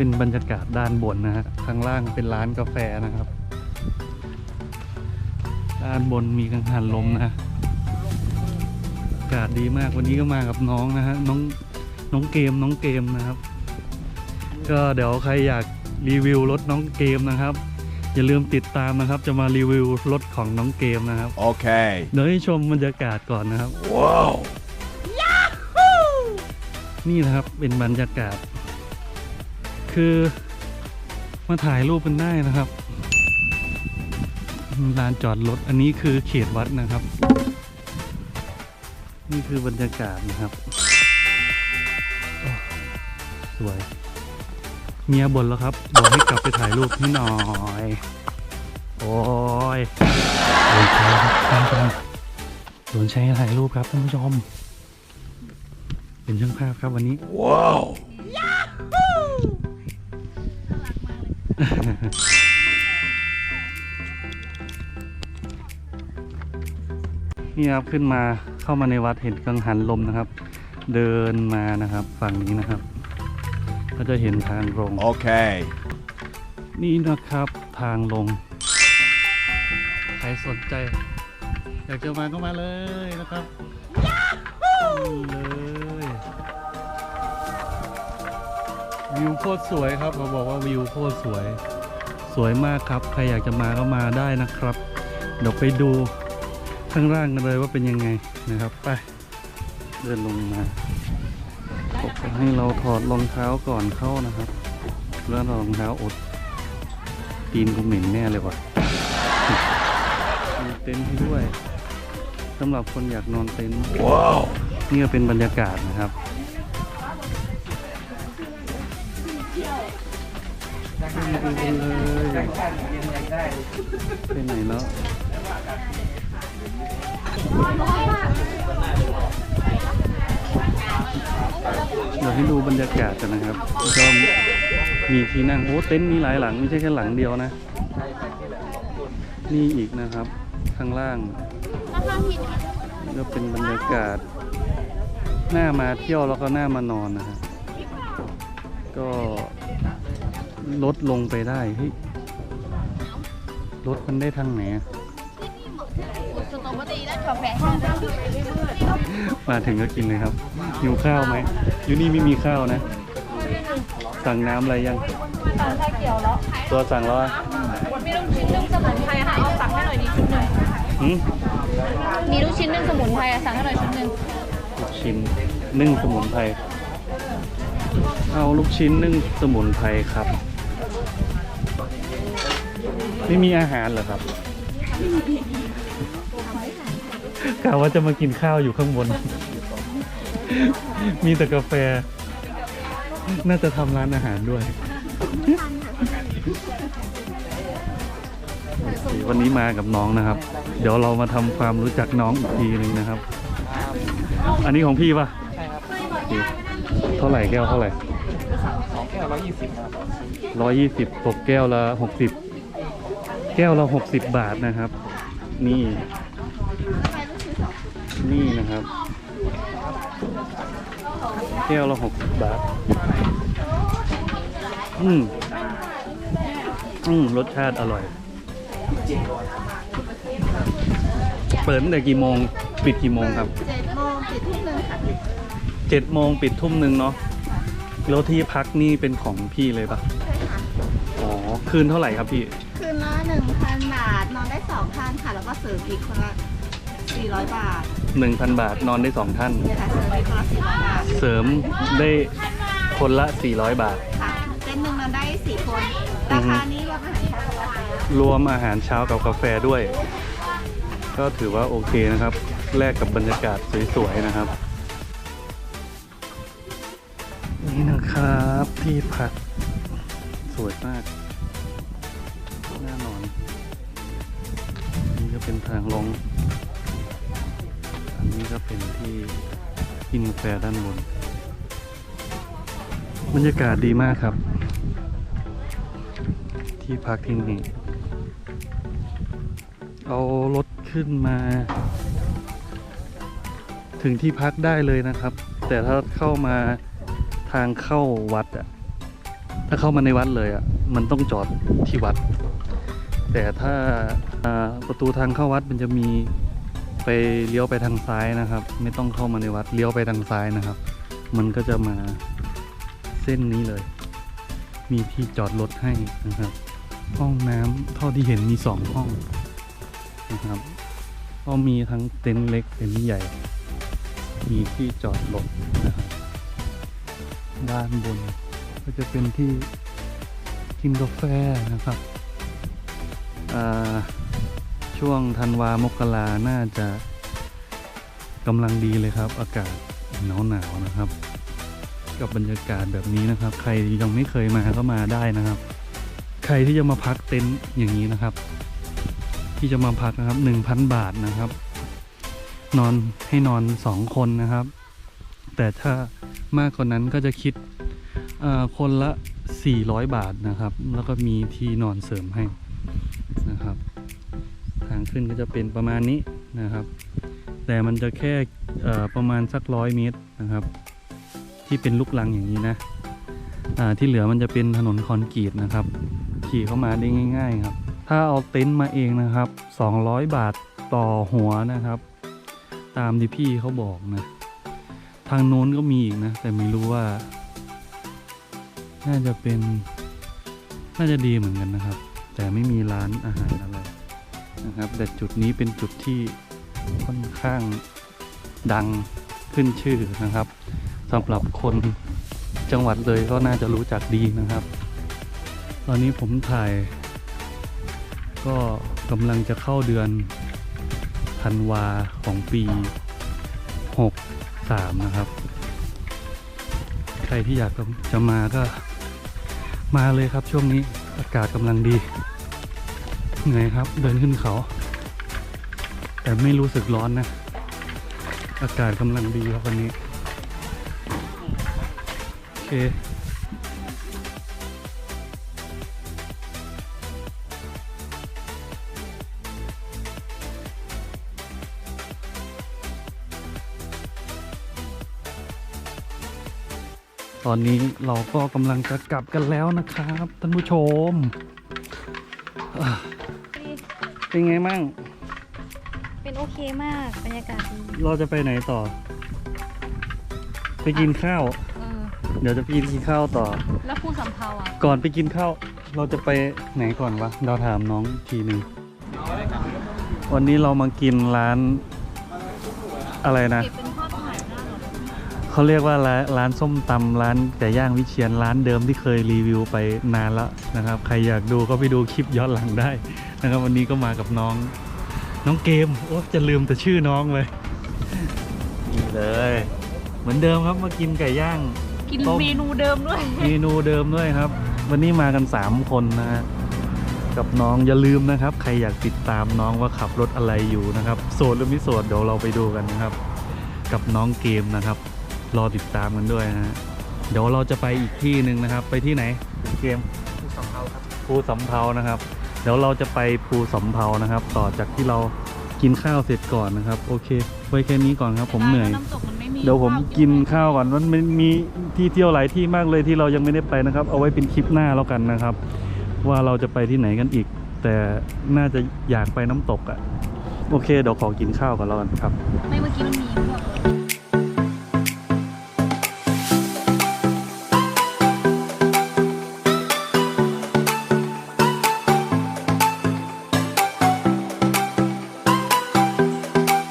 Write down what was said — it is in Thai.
นี่ก็เป็นบรรยากาศด้านบนนะฮะข้างล่างเป็นร้านกาแฟนะครับ ด้านบนมีกังหันลมนะอากาศดีมากวันนี้ก็มากับน้องนะฮะน้องน้องเกมน้องเกมนะครับ ก็เดี๋ยวใครอยากรีวิวรถน้องเกมนะครับ อย่าลืมติดตามนะครับ จะมารีวิวรถของน้องเกมนะครับ Okay. เดี๋ยวให้ชมบรรยากาศก่อนนะครับ Whoa. นี่นะครับเป็นบรรยากาศ คือมาถ่ายรูปกันได้นะครับลานจอดรถอันนี้คือเขตวัดนะครับ นี่คือบรรยากาศนะครับสวย เมียบ่นแล้วครับบอกให้กลับไปถ่ายรูปให้หน่อย โอ้ยโดนใช้ครับโดนใช้ถ่ายรูปครับท่านผู้ชม เป็นช่างภาพครับวันนี้ Whoa. นี่ครับขึ้นมาเข้ามาในวัดเห็นกังหันลมนะครับ เดินมานะครับฝั่งนี้นะครับ ก็จะเห็นทางลง Okay. นี่นะครับทางลง ใครสนใจ อยากจะมาก็มาเลยนะครับนี่เลย วิวโคตรสวยครับเขาบอกว่าวิวโคตรสวย สวยมากครับใครอยากจะมาก็มาได้นะครับ เดี๋ยวไปดูข้างล่างกันเลยว่าเป็นยังไงนะครับไปเดินลงมาบอกให้เราถอดรองเท้าก่อนเข้านะครับแล้วรองเท้าอดตีนกูเหม็นแน่เลยว่ะมีเต็นท์ให้ด้วยสำหรับคนอยากนอนเต็นท์ Whoa. นี่ก็เป็นบรรยากาศนะครับ ไปดูกันเลยไปไหนแล้วเดี๋ยวให้ดูบรรยากาศกันนะครับก็มีที่นั่งโอ้เต็นท์มีหลายหลังไม่ใช่แค่หลังเดียวนะนี่อีกนะครับ ข้างล่างก็เป็นบรรยากาศหน้ามาเที่ยวแล้วก็หน้ามานอนนะฮะก็ ลดลงไปได้เฮ้ยรถมันได้ทางไหนอะมาถึงก็กินเลยครับหิวข้าวไหมอยู่นี่ไม่มีข้าวนะ สั่งน้ำอะไรยัง สั่งชาเขียวแล้ว ตัวสั่งแล้วอะมีลูกชิ้นนึ่งสมุนไพรค่ะเอาสั่งให้หน่อยดิชุดหนึ่งหืมมีลูกชิ้นนึ่งสมุนไพรอะสั่งให้หน่อยชุดหนึ่งลูกชิ้นนึ่งสมุนไพร เอาลูกชิ้นนึ่งสมุนไพรครับ ไม่มีอาหารเหรอครับกะว่าจะมากินข้าวอยู่ข้างบน มีแต่กาแฟ น่าจะทำร้านอาหารด้วย วันนี้มากับน้องนะครับ เดี๋ยวเรามาทำความรู้จักน้องอีกทีหนึ่งนะครับ อันนี้ของพี่ปะใช่ครับเท่าไหร่แก้วเท่าไหร่สองแก้วร้อยยี่สิบร้อยยี่สิบตกแก้วละหกสิบ แก้วละหกสิบบาทนะครับ นี่ นี่นะครับ แก้วละหกสิบบาท อืมอืมรสชาติอร่อย เปิดตั้งแต่กี่โมง ปิดกี่โมงครับเจ็ดโมงปิดทุ่มหนึ่งค่ะเจ็ดโมงปิดทุ่มหนึ่งเนาะแล้วที่พักนี่เป็นของพี่เลยปะอ๋อ คืนเท่าไหร่ครับพี่ อนได้สองท่านค่ะ แล้วก็เสริมอีกคนละสี่ร้อยบาทหนึ่งพันบาทนอนได้สองท่าน เนี่ยค่ะเสริมอีกคนละสี่ร้อยบาทเสริมได้คนละ 400 บาท ค่ะเต็นท์หนึ่งนอนได้สี่คนราคานี้รวมอาหารเช้ากับกาแฟรวมอาหารเช้ากับกาแฟด้วย ก็ถือว่าโอเคนะครับ แลกกับบรรยากาศสวยๆนะครับ นี่นะครับที่พักสวยมาก เป็นทางลง อันนี้ก็เป็นที่กินกาแฟด้านบน บรรยากาศดีมากครับ ที่พักที่นี่ เอารถขึ้นมา ถึงที่พักได้เลยนะครับ แต่ถ้าเข้ามาทางเข้าวัดอะถ้าเข้ามาในวัดเลยอะมันต้องจอดที่วัด แต่ถ้าประตูทางเข้าวัดมันจะมีไปเลี้ยวไปทางซ้ายนะครับ ไม่ต้องเข้ามาในวัดเลี้ยวไปทางซ้ายนะครับ มันก็จะมาเส้นนี้เลย มีที่จอดรถให้นะครับ ห้องน้ำเท่าที่เห็นมีสองห้องนะครับก็มีทั้งเต็นท์เล็กเต็นท์ใหญ่ มีที่จอดรถนะครับด้านบนก็จะเป็นที่กินกาแฟนะครับ ช่วงธันวามกราน่าจะกำลังดีเลยครับ อากาศหนาวหนาวนะครับ กับบรรยากาศแบบนี้นะครับ ใครยังไม่เคยมาก็มาได้นะครับ ใครที่จะมาพักเต็นท์อย่างนี้นะครับ ที่จะมาพักนะครับหนึ่งพันบาทนะครับ นอนให้นอนสองคนนะครับ แต่ถ้ามากกว่านั้นก็จะคิดคนละ 400 บาทนะครับ แล้วก็มีที่นอนเสริมให้ ทางขึ้นก็จะเป็นประมาณนี้นะครับ แต่มันจะแค่ประมาณสักร้อยเมตรนะครับ ที่เป็นลูกลังอย่างนี้นะที่เหลือมันจะเป็นถนนคอนกรีตนะครับ ขี่เข้ามาได้ง่าย ๆ ครับ ถ้าเอาเต็นท์มาเองนะครับ 200 บาทต่อหัวนะครับ ตามที่พี่เขาบอกนะทางโน้นก็มีอีกนะ แต่ไม่รู้ว่า น่าจะเป็น น่าจะดีเหมือนกันนะครับ แต่ไม่มีร้านอาหารอะไร นะครับ แต่จุดนี้เป็นจุดที่ค่อนข้างดังขึ้นชื่อนะครับสำหรับคนจังหวัดเลยก็น่าจะรู้จักดีนะครับ ตอนนี้ผมถ่าย ก็กำลังจะเข้าเดือนธันวาของปี 63 นะครับ ใครที่อยากจะมาก็มาเลยครับช่วงนี้อากาศกำลังดี เหนื่อยครับเดินขึ้นเขา แต่ไม่รู้สึกร้อนนะ อากาศกำลังดีครับวันนี้โอเคตอนนี้เราก็กำลังจะกลับกันแล้วนะครับท่านผู้ชม เป็นไงมั่ง เป็นโอเคมากบรรยากาศดีเราจะไปไหนต่อ ไปกินข้าว เออเดี๋ยวจะไปกินข้าวต่อ แล้วภูสำเภาอะก่อนไปกินข้าว เราจะไปไหนก่อนวะ เราถามน้องทีหนึ่งวันนี้เรามากินร้าน อะไรนะ เก็บเป็ เขาเรียกว่าร้านร้านส้มตำร้านไก่ย่างวิเชียนร้านเดิมที่เคยรีวิวไปนานแล้วนะครับ ใครอยากดูก็ไปดูคลิปย้อนหลังได้นะครับ วันนี้ก็มากับน้อง น้องเกมโอ้จะลืมแต่ชื่อน้องเลยนี่เลย เหมือนเดิมครับมากินไก่ย่างกินต้มเมนูเดิมด้วย เมนูเดิมด้วยครับ วันนี้มากัน 3 คนนะฮะกับน้องอย่าลืมนะครับ ใครอยากติดตามน้องว่าขับรถอะไรอยู่นะครับโสดหรือไม่โสดเดี๋ยวเราไปดูกันนะครับ กับน้องเกมนะครับ รอติดตามกันด้วยนะฮะเดี๋ยวเราจะไปอีกที่หนึ่งนะครับ ไปที่ไหนเกมภูสำเภาครับภูสำเภานะครับ เดี๋ยวเราจะไปภูสำเภานะครับ ต่อจากที่เรากินข้าวเสร็จก่อนนะครับ โอเค ไว้แค่นี้ก่อนครับ ผมเหนื่อยน้ำตกมันไม่มีเดี๋ยวผมกินข้าวก่อนมันมันมีที่เที่ยวหลายที่มากเลยที่เรายังไม่ได้ไปนะครับ เอาไว้เป็นคลิปหน้าแล้วกันนะครับ ว่าเราจะไปที่ไหนกันอีก แต่น่าจะอยากไปน้ำตกอะ่ะ โอเคเดี๋ยวขอกินข้าวก่อนแล้วกันครับ ไม่เมื่อกี้มันมี